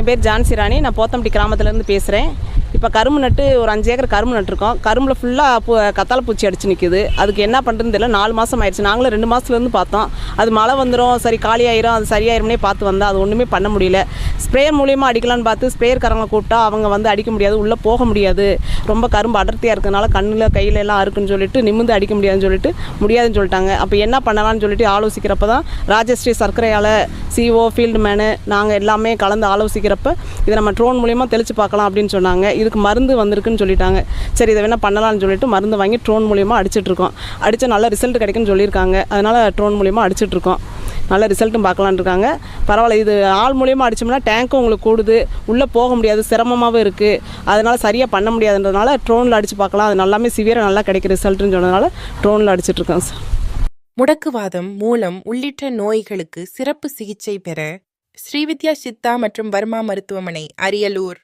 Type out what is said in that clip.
என் பேர் ஜான்சி ராணி. நான் போத்தம்பட்டி கிராமத்துலேருந்து பேசுகிறேன் இப்போ கரும்பு நட்டு ஒரு அஞ்சு ஏக்கர் கரும்பு நட்டுருக்கோம். கரும்பில் ஃபுல்லாக பூ கத்தாழை பூச்சி அடிச்சு நிற்குது அதுக்கு என்ன பண்ணுறதுன்னு தெரியல. நாலு மாதம் ஆயிடுச்சு. நாங்களும் ரெண்டு மாதத்துலேருந்து பார்த்தோம். அது மழை வந்துடும் சரி காலியாயிரும் அது சரியாயிரும்னே பார்த்து வந்தால் அது ஒன்றுமே பண்ண முடியல. ஸ்ப்ரேயர் மூலியமாக அடிக்கலான்னு பார்த்து ஸ்ப்ரேயர்காரங்களை கூப்பிட்டா அவங்க வந்து அடிக்க முடியாது உள்ளே போக முடியாது. ரொம்ப கரும்பு அடர்த்தியாக இருக்கிறதுனால கண்ணில் கையில் எல்லாம் இருக்குன்னு சொல்லிட்டு நிமிந்து அடிக்க முடியாதுன்னு சொல்லிட்டு முடியாதுன்னு சொல்லிட்டாங்க. அப்போ என்ன பண்ணலாம்னு சொல்லிட்டு ஆலோசிக்கிறப்ப தான் ராஜஸ்ரீ சர்க்கரையால் சிஓ ஃபீல்டு மேனு நாங்கள் எல்லாமே கலந்து ஆலோசிக்கிறப்ப இதை நம்ம ட்ரோன் மூலியமாக தெளித்து பார்க்கலாம் அப்படின்னு சொன்னாங்க. இதுக்கு மருந்து வந்திருக்குன்னு சொல்லிட்டாங்க. சரி இதை வேணால் பண்ணலாம்னு சொல்லிட்டு மருந்து வாங்கி ட்ரோன் மூலியமாக அடிச்சிட்ருக்கோம். அடித்தா நல்ல ரிசல்ட் கிடைக்குன்னு சொல்லியிருக்காங்க. அதனால் ட்ரோன் மூலியமாக அடிச்சிட்ருக்கோம். நல்ல ரிசல்ட்டும் பார்க்கலான்னு இருக்காங்க. பரவாயில்ல இது ஆள் மூலியமாக அடிச்சோம்னா டேங்க்கும் உங்களுக்கு கூடுது. உள்ளே போக முடியாது சிரமமாகவும் இருக்குது அதனால் சரியாக பண்ண முடியாதுன்றதுனால ட்ரோனில் அடித்து பார்க்கலாம். அது நல்லாமே சிவியராக நல்லா கிடைக்கிற ரிசல்ட்டுன்னு சொன்னதுனால ட்ரோனில் அடிச்சிட்ருக்கோம் சார். முடக்குவாதம் மூலம் உள்ளிட்ட நோய்களுக்கு சிறப்பு சிகிச்சை பெற ஸ்ரீவித்யா சித்தா மற்றும் வர்மா மருத்துவமனை அரியலூர்.